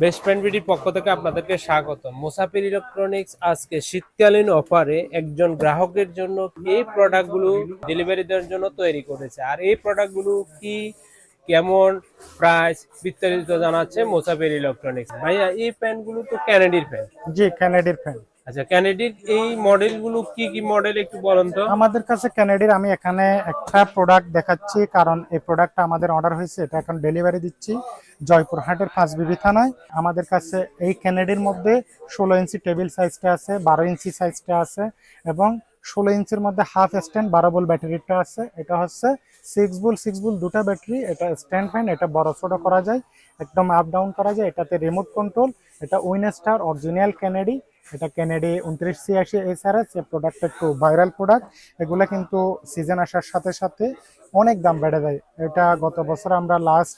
Best friend পক্ষ থেকে আপনাদেরকে স্বাগত মুসাফির ইলেকট্রনিক্স আজকে শীতকালীন অফারে একজন গ্রাহকের জন্য এই প্রোডাক্টগুলো ডেলিভারি দেওয়ার জন্য তৈরি করেছে। আর এই প্রোডাক্টগুলো কি, কেমন প্রাইস বিস্তারিত জানাচ্ছে মুসাফির ইলেকট্রনিক্স। ভাইয়া, এই প্যান্টগুলো তো ক্যানাডির প্যান্ট। জি ক্যানাডির ফ্যান আচ্ছা ক্যানাডির এই মডেলগুলো কি কি মডেল একটু বলেন তো? আমাদের কাছে ক্যানেডির আমি এখানে একটা প্রোডাক্ট দেখাচ্ছি, কারণ এই প্রোডাক্টটা আমাদের অর্ডার হয়েছে, এটা এখন ডেলিভারি দিচ্ছি জয়পুরহাটের পাঁচ বিবি থানায়। আমাদের কাছে এই ক্যানেডির মধ্যে ষোলো ইঞ্চি টেবিল সাইজটা আছে, বারো ইঞ্চি সাইজটা আছে, এবং ষোলো ইঞ্চির মধ্যে হাফ স্ট্যান্ড বারো বল ব্যাটারিটা আছে। এটা হচ্ছে সিক্স বুল সিক্স বুল দুটা ব্যাটারি এটা স্ট্যান্ড ফ্যান এটা বড় ছোট করা যায়, একদম আপ ডাউন করা যায়, এটাতে রিমোট কন্ট্রোল এটা উইনস্টার অরিজিনাল ক্যানেডি এটা ক্যানেডি উনত্রিশ ছিয়াশি এসআরএস এই প্রোডাক্ট একটু ভাইরাল প্রোডাক্ট এগুলো কিন্তু সিজন আসার সাথে সাথে অনেক দাম বেড়ে যায়। এটা গত বছর আমরা লাস্ট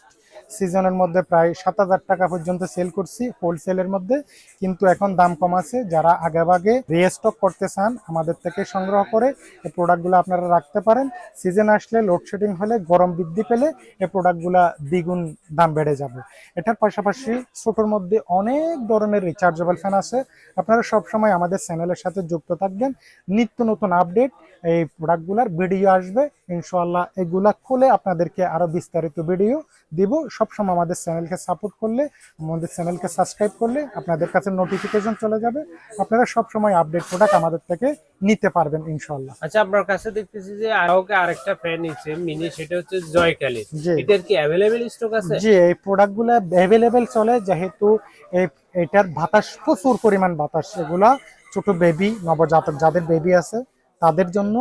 সিজনের মধ্যে প্রায় সাত হাজার টাকা পর্যন্ত সেল করছি হোলসেলের মধ্যে। কিন্তু এখন দাম কম আছে। যারা আগেভাগে রিস্টক করতে চান, আমাদের থেকে সংগ্রহ করে এই প্রোডাক্টগুলো আপনারা রাখতে পারেন। সিজন আসলে লোডশেডিং হলে গরম বৃদ্ধি পেলে এই প্রোডাক্টগুলো দ্বিগুণ দাম বেড়ে যাবে। এটার পাশাপাশি ছোটোর মধ্যে অনেক ধরনের রিচার্জেবল ফ্যান আছে। আপনারা সবসময় আমাদের চ্যানেলের সাথে যুক্ত থাকবেন। নিত্য নতুন আপডেট এই প্রোডাক্টগুলোর ভিডিও আসবে। ইনশাল্লাহ এগুলা খুলে আপনাদেরকে আরও বিস্তারিত ভিডিও দিব। সবসময় আমাদের চ্যানেলকে সাপোর্ট করলে আমাদের চ্যানেলকে সাবস্ক্রাইব করলে আপনাদের কাছে নোটিফিকেশন চলে যাবে। আপনারা সবসময় আপডেট প্রোডাক্ট আমাদের থেকে নিতে পারবেন ইনশাল্লাহ আচ্ছা আপনার কাছে দেখতেছি যে আরোকে আরেকটা ফ্যান নিচ্ছে মিনি সেটা হচ্ছে জয়কালী। এটার কি অ্যাভেলেবেল স্টক আছে? জি এই প্রোডাক্টগুলো অ্যাভেলেবেল চলে যেহেতু এই এটার বাতাস প্রচুর পরিমাণ বাতাস। এগুলা ছোট বেবি নবজাতক যাদের বেবি আছে তাদের জন্য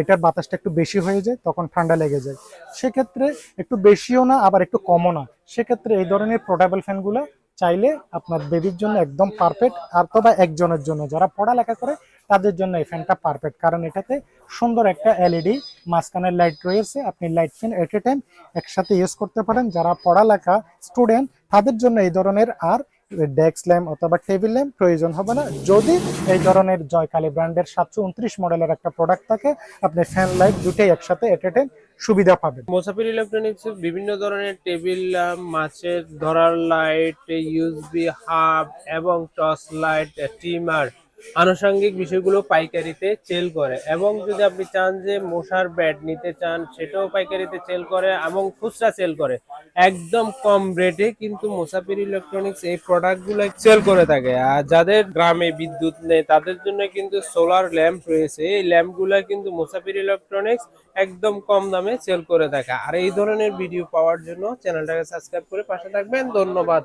এটার বাতাসটা একটু বেশি হয়ে যায়, তখন ঠান্ডা লেগে যায়। সেক্ষেত্রে একটু বেশিও না, আবার একটু কমও না। সেক্ষেত্রে এই ধরনের পোর্টেবল ফ্যানগুলো চাইলে আপনার বেবির জন্য একদম পারফেক্ট আর তবে একজনের জন্য। যারা পড়ালেখা করে, তাদের জন্য এই ফ্যানটা পারফেক্ট কারণ এটাতে সুন্দর একটা এলইডি মাঝখানের লাইট রয়েছে, আপনি light fan at a time একসাথে ইউজ করতে পারেন। যারা পড়ালেখা স্টুডেন্ট তাদের জন্য এই ধরনের আর ডেস্ক ল্যাম্প অথবা টেবিল ল্যাম্প প্রয়োজন হবে না। যদি এই ধরনের জয়কালী ব্র্যান্ডের সাতশো উনত্রিশ মডেলের একটা প্রোডাক্ট থাকে, আপনি ফ্যান লাইট দুটোই একসাথে এট সুবিধা পাবেন। মোসাফির ইলেকট্রনিক্স বিভিন্ন ধরনের টেবিল ল্যাম্প মাছের ধরার লাইট ইউজবি হাব এবং টর্চ লাইট ট্রিমার আনুষঙ্গিক বিষয়গুলো পাইকারিতে সেল করে এবং যদি আপনি চান যে মশার ব্যাট নিতে চান, সেটাও পাইকারিতে সেল করে এবং খুচরা সেল করে। একদম কম রেটে কিন্তু মুসাফির ইলেকট্রনিক্স এই প্রোডাক্টগুলো সেল করে থাকে। আর যাদের গ্রামে বিদ্যুৎ নেই, তাদের জন্য কিন্তু সোলার ল্যাম্প রয়েছে। এই ল্যাম্পগুলো কিন্তু মুসাফির ইলেকট্রনিক্স একদম কম দামে সেল করে থাকে। আর এই ধরনের ভিডিও পাওয়ার জন্য চ্যানেলটাকে সাবস্ক্রাইব করে পাশে থাকবেন। ধন্যবাদ।